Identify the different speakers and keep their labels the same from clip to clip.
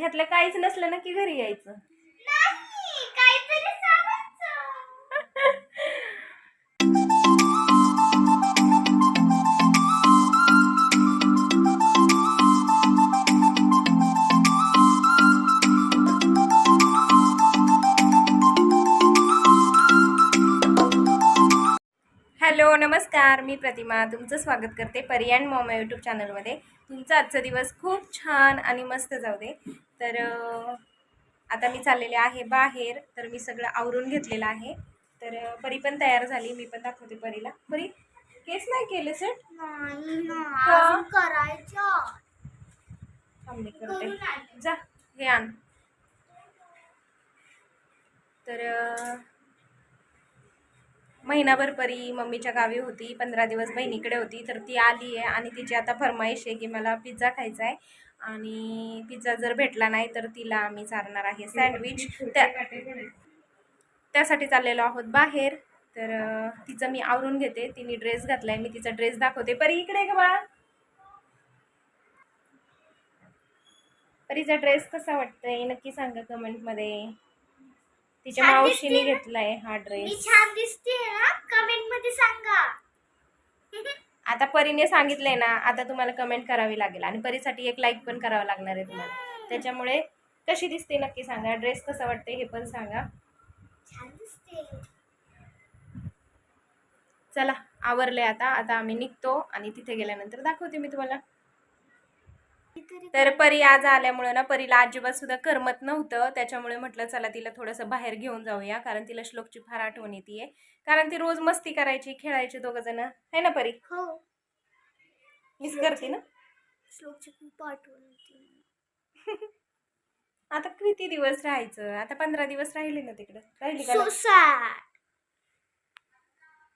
Speaker 1: ह्यातलं काहीच नसलं ना की घरी यायचं. हॅलो नमस्कार. मी प्रतिमा. तुमचं स्वागत करते परियाण मॉम यूट्यूब चॅनलमध्ये. तुमचा आजचा दिवस खूप छान आणि मस्त जाऊ दे. तर आता मी चाललेले आहे बाहेर तर मी सगळं आवरून घेतलेलं आहे. तर परी पण तयार झाली मी पण दाखवते परीला. परी केस नाही केले सेट करते. जा हे आण. तर महिनाभर परी मम्मीच्या गावी होती पंधरा दिवस बहिणीकडे होती तर ती आली आहे आणि तिची आता फरमाईश आहे की मला पिझ्झा खायचा आहे. आणि पिझ्झा जर भेटला नाही तर तिला आम्ही चालणार आहे सँडविच. त्या त्यासाठी चाललेलो आहोत बाहेर. तर तिचं मी आवरून घेते. तिने ड्रेस घातलाय. मी तिचा ड्रेस दाखवते. परी इकडे का बाळा. परीचा ड्रेस कसा वाटतंय? नक्की सांगा कमेंटमध्ये तिच्या
Speaker 2: छान
Speaker 1: मावशीने
Speaker 2: दिसते ना?
Speaker 1: घेतलाय हा
Speaker 2: मी
Speaker 1: ड्रेस
Speaker 2: छान दिसते ना? कमेंटमध्ये सांगा.
Speaker 1: आता परीने सांगितलंय ना आता तुम्हाला कमेंट करावी लागेल. आणि परीसाठी एक लाईक पण करावं लागणार आहे तुम्हाला. त्याच्यामुळे कशी दिसते नक्की सांगा. ड्रेस कसा वाटते हे पण सांगा.
Speaker 2: छान दिसते.
Speaker 1: चला आवरले आता. आता आम्ही निघतो आणि तिथे गेल्यानंतर दाखवते मी तुम्हाला. तर परी आज आल्यामुळे ना परीला अजिबात सुद्धा करमत नव्हतं. त्याच्यामुळे म्हटलं चला तिला थोडंसं बाहेर घेऊन जाऊया कारण तिला श्लोकची फार आठवण येते कारण ती रोज मस्ती करायची खेळायची दोघं जण. है ना परी?
Speaker 2: हो.
Speaker 1: मिस करते ना?
Speaker 2: श्लोकची खूप आठवण होती
Speaker 1: आता किती दिवस राहायचं? आता पंधरा दिवस राहिले ना तिकडं? राहिली का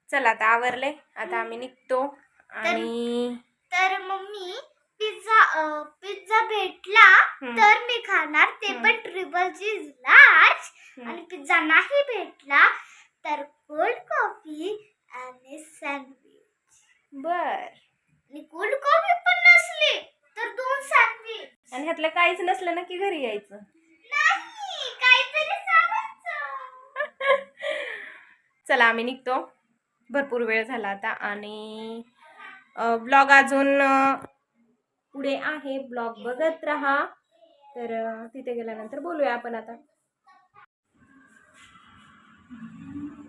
Speaker 1: चला आता आवरले आता आम्ही निघतो. आणि
Speaker 2: तर मम्मी पिझ्झा पिझ्झा भेटला. तर मी खाणार. ते. पण ट्रिपल चीज लार्ज. आणि पिझ्झा नाही भेटला तर कोल्ड कॉफी आणि सँडविच.
Speaker 1: बर.
Speaker 2: आणि कोल्ड कॉफी पण नसली तर दोन सँडविच.
Speaker 1: आणि ह्यातलं काहीच नसलं ना की घरी यायचं.
Speaker 2: नाही काहीतरी सांगायचं.
Speaker 1: चला आम्ही निघतो. भरपूर वेळ झाला आता आणि ब्लॉग अजून पुढे आहे. ब्लॉग बघत राहा. तर तिथे गेल्यानंतर बोलूया आपण आता.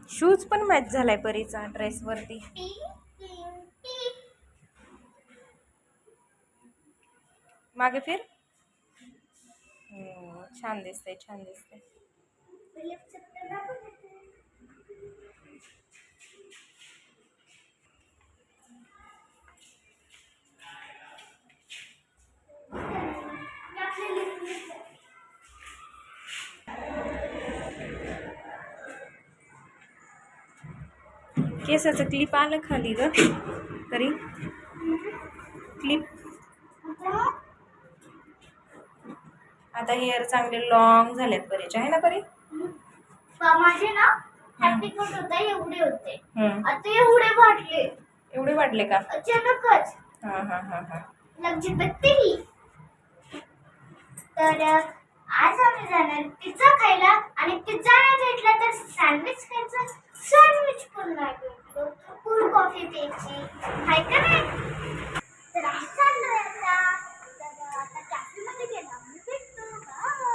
Speaker 1: शूज पण मॅच झालाय परीचा ड्रेसवरती मागे फिर. हो, छान दिसतंय छान दिसतंय. केसाचं क्लिप आलं खाली ग. तरी. क्लिप आता हेअर चांगले लॉंग झालेत परीचे आहे ना परी?
Speaker 2: पा- माझे ना हॅपी कोट होता एवढे होते. आता एवढे वाढले.
Speaker 1: एवढे वाढले का?
Speaker 2: अचानकच.
Speaker 1: हां हां हां हां.
Speaker 2: बघते ही. तर आज आम्ही जाणार पिझ्झा खायला आणि पिझ्झा नाही भेटला तर सँडविच खायचं. सँडविच पण नाही भेटलं फुल कॉफी प्यायची हाय का नाही तर आम्ही चाललोय आता तर आता कॅफेमध्ये गेला मी भेटतो बाय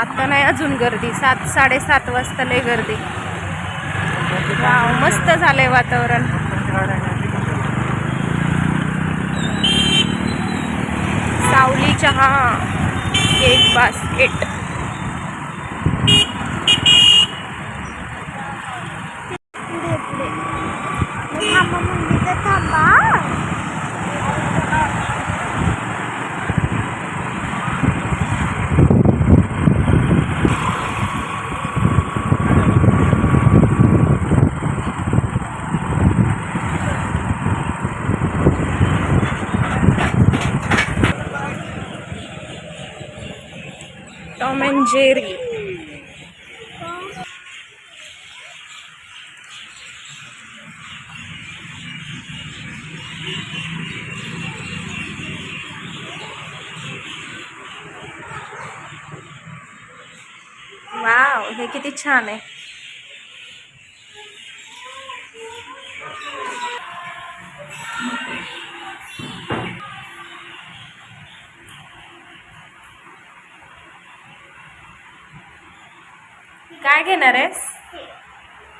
Speaker 1: आत्ता नाही अजून गर्दी. सात साडेसात वाजता लय गर्दी. वाव मस्त झालंय वातावरण. सावली चहा एक बास्केट
Speaker 2: पुढे पुढे मग थांबा म्हणली तर थांबा
Speaker 1: जेरी. वाव हे किती छान आहे. काय घेणार आहेस.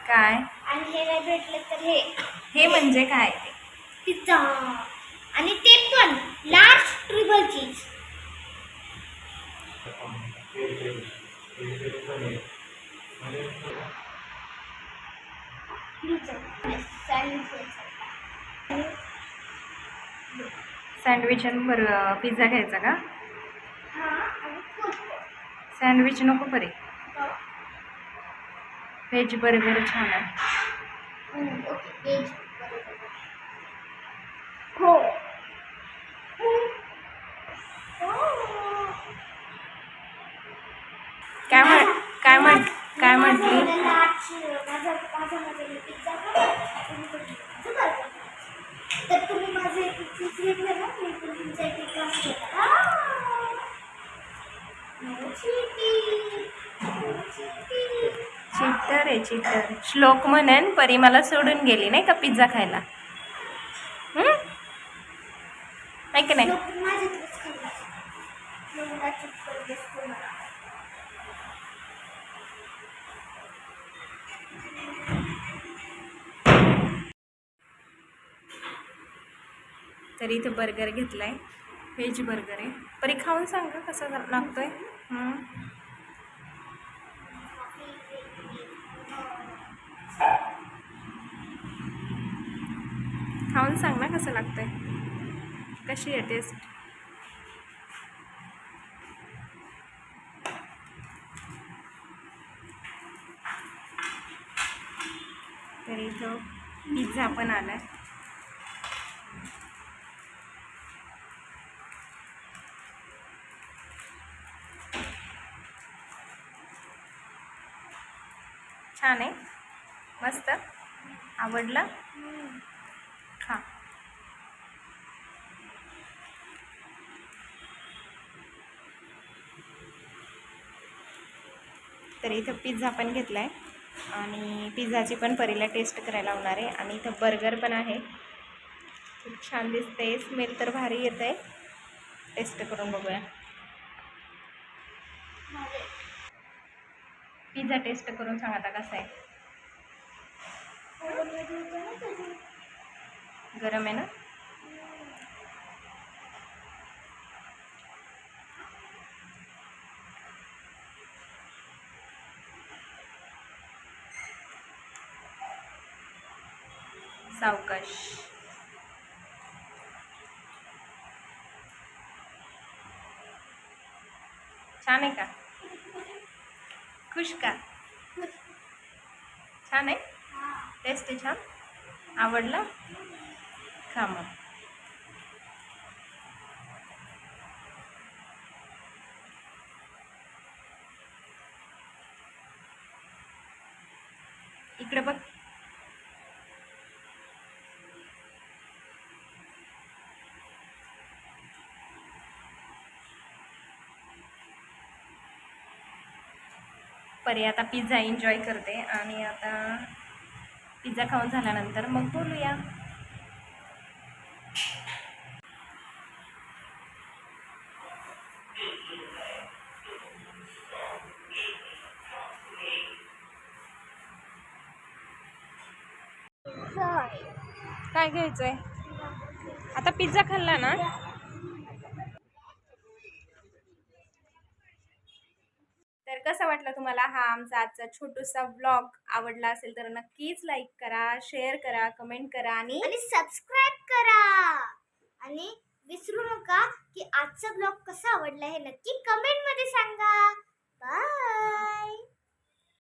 Speaker 1: काय?
Speaker 2: आणि हे नाही भेटलं तर हे.
Speaker 1: हे म्हणजे काय?
Speaker 2: पिझ्झा. आणि ते पण लार्ज ट्रिबल चीज
Speaker 1: सँडविच आणि बर पिझ्झा घ्यायचा का? सँडविच नको बरे व्हेज बर्गर छान आहे.
Speaker 2: हो.
Speaker 1: काय म्हण काय म्हण काय म्हटली?
Speaker 2: तर तुम्ही माझं एक चीज घेतलं ना मी पण तुमचा एक एक ग्लास घेतला.
Speaker 1: आहे चिटर श्लोक म्हणेन परी मला सोडून गेली नाही का पिझ्झा खायला? हम्म? आहे की नाही. तरी इथं बर्गर घेतलाय. व्हेज बर्गर आहे. परी खाऊन सांग कसा लागतोय हम्म. खाऊन कसं लागतंय? कशी आहे टेस्ट तर इथं पिझ्झा पण आलाय. छान आहे. मस्त. आवडलं? खा तर इथं पिझ्झा पण घेतला आहे आणि पिझ्झाची पण परीला टेस्ट करायला होणार आहे. आणि इथं बर्गर पण आहे. खूप छान दिसते स्मेल तर भारी येत आहे टेस्ट करून बघूया. पिझ्झा टेस्ट करून सांगा आता कसा आहे. गरम आहे ना? सावकाश. छान आहे का? खुश का? छान आहे?
Speaker 2: हा.
Speaker 1: टेस्ट छान. आवडला? खा मग इकडे बघ. परी आता पिझ्झा एन्जॉय करते आणि आता पिझ्झा खाऊन झाल्यानंतर मग बोलूया. काय घ्यायचंय? आता पिझ्झा खाल्ला ना? तर कसा वाटला तुम्हाला हा आमचा आजचा छोटूसा ब्लॉग आवडला असेल तर नक्कीच लाईक करा शेअर करा कमेंट करा आणि
Speaker 2: सबस्क्राईब करा. आणि विसरू नका की आजचा ब्लॉग कसा आवडला हे नक्की कमेंटमध्ये सांगा. बाय